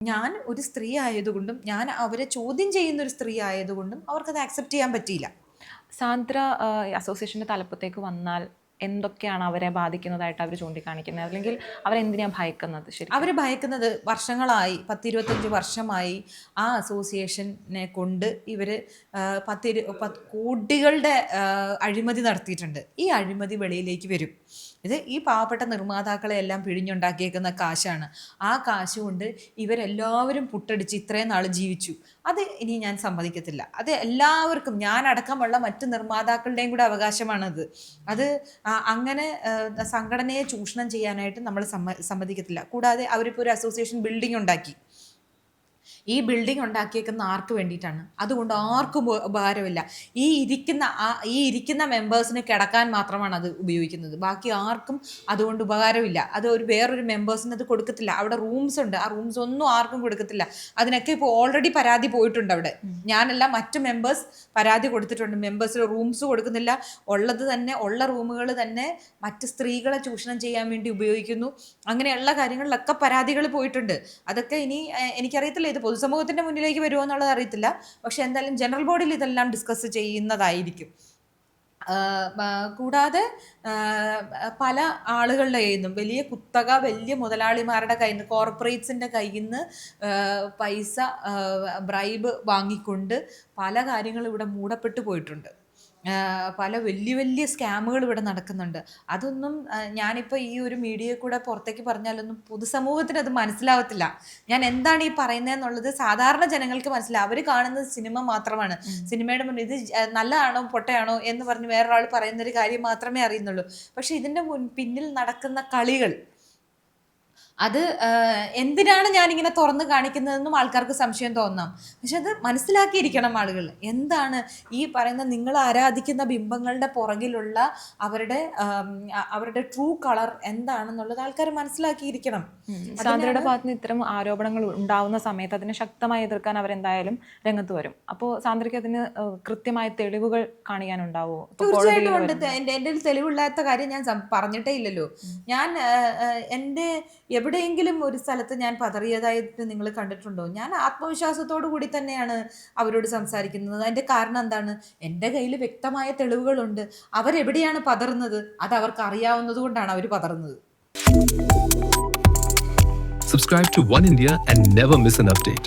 ഞാൻ ഒരു സ്ത്രീ ആയതുകൊണ്ടും ഞാൻ അവരെ ചോദ്യം ചെയ്യുന്ന ഒരു സ്ത്രീ ആയതുകൊണ്ടും അവർക്കത് ആക്സെപ്റ്റ് ചെയ്യാൻ പറ്റിയില്ല. സാന്ദ്ര അസോസിയേഷന്റെ തലപ്പത്തേക്ക് വന്നാൽ എന്തൊക്കെയാണ് അവരെ ബാധിക്കുന്നതായിട്ട് അവർ ചൂണ്ടിക്കാണിക്കുന്നത്? അല്ലെങ്കിൽ അവരെന്തിനാണ് ഭയക്കുന്നത് ശരി അവർ ഭയക്കുന്നത് വർഷങ്ങളായി പത്തിരുപത്തഞ്ച് വർഷമായി ആ അസോസിയേഷനെ കൊണ്ട് ഇവർ പത്തിരു പത്ത് കോടികളുടെ അഴിമതി നടത്തിയിട്ടുണ്ട്. ഈ അഴിമതി വെളിയിലേക്ക് വരും. ഇത് ഈ പാവപ്പെട്ട നിർമ്മാതാക്കളെ എല്ലാം പിഴിഞ്ഞുണ്ടാക്കിയേക്കുന്ന കാശാണ്. ആ കാശ് കൊണ്ട് ഇവരെല്ലാവരും പുട്ടടിച്ച് ഇത്രയും നാൾ ജീവിച്ചു. അത് ഇനി ഞാൻ സമ്മതിക്കത്തില്ല. അത് എല്ലാവർക്കും ഞാൻ അടക്കമുള്ള മറ്റ് നിർമ്മാതാക്കളുടെയും കൂടെ അവകാശമാണത്. അത് അങ്ങനെ സംഘടനയെ ചൂഷണം ചെയ്യാനായിട്ട് നമ്മൾ സമ്മ സമ്മതിക്കത്തില്ല. കൂടാതെ അവരിപ്പോൾ ഒരു അസോസിയേഷൻ ബിൽഡിംഗ് ഉണ്ടാക്കി. ഈ ബിൽഡിംഗ് ഉണ്ടാക്കിയേക്കുന്ന ആർക്ക് വേണ്ടിയിട്ടാണ്? അതുകൊണ്ട് ആർക്കും ഉപ- ഉപകാരമില്ല. ഈ ഇരിക്കുന്ന ആ ഈ ഇരിക്കുന്ന മെമ്പേഴ്സിന് കിടക്കാൻ മാത്രമാണ് അത് ഉപയോഗിക്കുന്നത്. ബാക്കി ആർക്കും അതുകൊണ്ട് ഉപകാരമില്ല. അത് ഒരു വേറൊരു മെമ്പേഴ്സിന് അത് കൊടുക്കത്തില്ല. അവിടെ റൂംസ് ഉണ്ട്. ആ റൂംസ് ഒന്നും ആർക്കും കൊടുക്കത്തില്ല. അതിനൊക്കെ ഇപ്പോൾ ഓൾറെഡി പരാതി പോയിട്ടുണ്ട് അവിടെ. ഞാനല്ല മറ്റ് മെമ്പേഴ്സ് പരാതി കൊടുത്തിട്ടുണ്ട്. മെമ്പേഴ്സിന് റൂംസ് കൊടുക്കുന്നില്ല. ഉള്ളത് തന്നെ ഉള്ള റൂമുകൾ തന്നെ മറ്റ് സ്ത്രീകളെ ചൂഷണം ചെയ്യാൻ വേണ്ടി ഉപയോഗിക്കുന്നു. അങ്ങനെയുള്ള കാര്യങ്ങളിലൊക്കെ പരാതികൾ പോയിട്ടുണ്ട്. അതൊക്കെ ഇനി എനിക്കറിയത്തില്ല ഇത് പൊതുസമൂഹത്തിന്റെ മുന്നിലേക്ക് വരുമോ എന്നുള്ളത് അറിയത്തില്ല. പക്ഷെ എന്തായാലും ജനറൽ ബോഡിയിൽ ഇതെല്ലാം ഡിസ്കസ് ചെയ്യുന്നതായിരിക്കും. കൂടാതെ പല ആളുകളുടെ കയ്യിൽ നിന്നും വലിയ കുത്തക വലിയ മുതലാളിമാരുടെ കയ്യിൽ നിന്ന് കോർപ്പറേറ്റ്സിന്റെ കയ്യിൽ നിന്ന് പൈസ ബ്രൈബ് വാങ്ങിക്കൊണ്ട് പല കാര്യങ്ങളും ഇവിടെ മൂടപ്പെട്ടു പോയിട്ടുണ്ട്. പല വലിയ വലിയ സ്കാമുകൾ ഇവിടെ നടക്കുന്നുണ്ട്. അതൊന്നും ഞാനിപ്പോൾ ഈ ഒരു മീഡിയയിൽ കൂടെ പുറത്തേക്ക് പറഞ്ഞാലൊന്നും പൊതുസമൂഹത്തിന് അത് മനസ്സിലാവത്തില്ല. ഞാൻ എന്താണ് ഈ പറയുന്നതെന്നുള്ളത് സാധാരണ ജനങ്ങൾക്ക് മനസ്സിലാവും. അവർ കാണുന്നത് സിനിമ മാത്രമാണ്. സിനിമയുടെ മുന്നിൽ ഇത് നല്ലതാണോ പൊട്ടയാണോ എന്ന് പറഞ്ഞ് വേറൊരാൾ പറയുന്നൊരു കാര്യം മാത്രമേ അറിയുന്നുള്ളൂ. പക്ഷേ ഇതിന്റെ മുൻ പിന്നിൽ നടക്കുന്ന കളികൾ അത് എന്തിനാണ് ഞാനിങ്ങനെ തുറന്ന് കാണിക്കുന്നതെന്നും ആൾക്കാർക്ക് സംശയം തോന്നാം. പക്ഷെ അത് മനസ്സിലാക്കിയിരിക്കണം ആളുകൾ. എന്താണ് ഈ പറയുന്ന നിങ്ങൾ ആരാധിക്കുന്ന ബിംബങ്ങളുടെ പുറകിലുള്ള അവരുടെ അവരുടെ ട്രൂ കളർ എന്താണെന്നുള്ളത് ആൾക്കാർ മനസ്സിലാക്കിയിരിക്കണം. സാന്ദ്രയുടെ ഭാഗത്ത് നിന്ന് ഇത്തരം ആരോപണങ്ങൾ ഉണ്ടാവുന്ന സമയത്ത് അതിനെ ശക്തമായി എതിർക്കാൻ അവരെന്തായാലും രംഗത്ത് വരും. അപ്പോൾ സാന്ദ്രയ്ക്ക് അതിന് കൃത്യമായ തെളിവുകൾ കാണിക്കാനുണ്ടാവുമോ തീർച്ചയായിട്ടും ഉണ്ട്. എന്റെ എന്റെ തെളിവില്ലാത്ത കാര്യം ഞാൻ പറഞ്ഞിട്ടേ ഇല്ലല്ലോ. ഞാൻ എന്റെ എവിടെ എന്റെ എവിടെയെങ്കിലും ഒരു സ്ഥലത്ത് ഞാൻ പതറിയതായിട്ട് നിങ്ങൾ കണ്ടിട്ടുണ്ടോ? ഞാൻ ആത്മവിശ്വാസത്തോടു കൂടി തന്നെയാണ് അവരോട് സംസാരിക്കുന്നത്. അതിന്റെ കാരണം എന്താണ്? എന്റെ കയ്യിൽ വ്യക്തമായ തെളിവുകളുണ്ട്. അവരെവിടെയാണ് പതറുന്നത്? അത് അവർക്ക് അറിയാവുന്നത് കൊണ്ടാണ് അവർ പതറുന്നത്. Subscribe to One India and never miss an update.